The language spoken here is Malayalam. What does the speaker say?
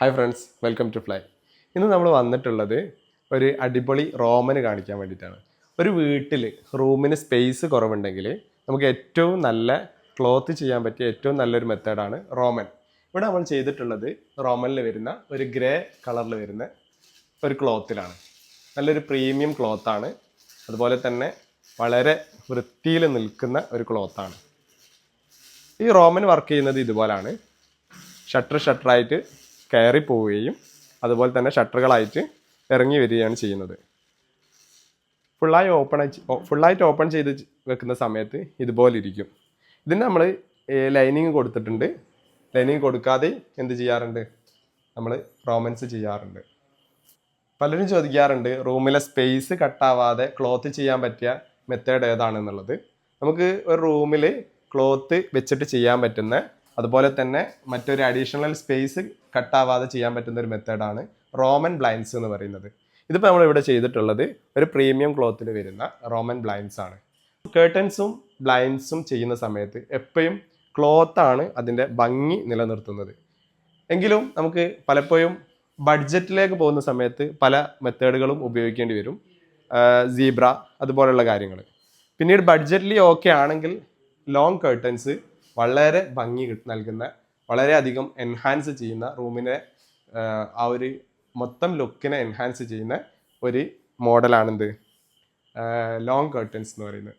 Hi friends welcome to fly ഇന്ന് നമ്മൾ വന്നിട്ടുള്ളത് ഒരു അടിപൊളി റോമന് കാണിക്കാൻ വേണ്ടിയിട്ടാണ്. ഒരു വീട്ടിൽ റൂമിന് സ്പേസ് കുറവുണ്ടെങ്കിൽ നമുക്ക് ഏറ്റവും നല്ല ക്ലോത്ത് ചെയ്യാൻ പറ്റിയ ഏറ്റവും നല്ലൊരു മെത്തേഡാണ് റോമൻ ഇവിടെ നമ്മൾ ചെയ്തിട്ടുള്ളത് റോമനിൽ വരുന്ന ഒരു ഗ്രേ കളറിൽ വരുന്ന ഒരു ക്ലോത്തിലാണ് നല്ലൊരു പ്രീമിയം ക്ലോത്താണ് അതുപോലെ തന്നെ വളരെ വൃത്തിയിൽ നിൽക്കുന്ന ഒരു ക്ലോത്താണ് ഈ റോമൻ വർക്ക് ചെയ്യുന്നത് ഇതുപോലാണ്. ഷട്ടർ ഷട്ടറായിട്ട് കയറി പോവുകയും അതുപോലെ തന്നെ ഷട്ടറുകളായിട്ട് ഇറങ്ങി വരികയാണ് ചെയ്യുന്നത്. ഫുള്ളായി ഓപ്പൺ ഫുള്ളായിട്ട് ഓപ്പൺ ചെയ്ത് വെക്കുന്ന സമയത്ത് ഇതുപോലെ ഇരിക്കും. ഇതിന് നമ്മൾ ലൈനിങ് കൊടുത്തിട്ടുണ്ട്. ലൈനിങ് കൊടുക്കാതെ എന്ത് ചെയ്യാറുണ്ട്? നമ്മൾ റോമൻസ് ചെയ്യാറുണ്ട്. പലരും ചോദിക്കാറുണ്ട് റൂമിലെ സ്പേസ് കട്ടാവാതെ ക്ലോത്ത് ചെയ്യാൻ പറ്റിയ മെത്തേഡ് ഏതാണെന്നുള്ളത്. നമുക്ക് ഒരു റൂമിൽ ക്ലോത്ത് വെച്ചിട്ട് ചെയ്യാൻ പറ്റുന്ന അതുപോലെ തന്നെ മറ്റൊരു അഡീഷണൽ സ്പേസ് കട്ടാവാതെ ചെയ്യാൻ പറ്റുന്ന ഒരു മെത്തേഡാണ് റോമൻ ബ്ലൈൻഡ്സ് എന്ന് പറയുന്നത്. ഇതിപ്പോൾ നമ്മൾ ഇവിടെ ചെയ്തിട്ടുള്ളത് ഒരു പ്രീമിയം ക്ലോത്തിൽ വരുന്ന റോമൻ ബ്ലൈൻഡ്സ് ആണ്. കേട്ടൻസും ബ്ലൈൻഡ്സും ചെയ്യുന്ന സമയത്ത് എപ്പോഴും ക്ലോത്താണ് അതിന്റെ ഭംഗി നിലനിർത്തുന്നത്. എങ്കിലും നമുക്ക് പലപ്പോഴും ബഡ്ജറ്റിലേക്ക് പോകുന്ന സമയത്ത് പല മെത്തേഡുകളും ഉപയോഗിക്കേണ്ടി വരും. സീബ്ര അതുപോലുള്ള കാര്യങ്ങൾ പിന്നീട് ബഡ്ജറ്റിൽ ഓക്കെ ആണെങ്കിൽ ലോങ് കേർട്ടൻസ് വളരെ ഭംഗി നൽകുന്ന വളരെയധികം എൻഹാൻസ് ചെയ്യുന്ന റൂമിനെ ആ ഒരു മൊത്തം ലുക്കിനെ എൻഹാൻസ് ചെയ്യുന്ന ഒരു മോഡലാണെന്ത് ലോങ് കർട്ടൻസ് എന്ന് പറയുന്നത്.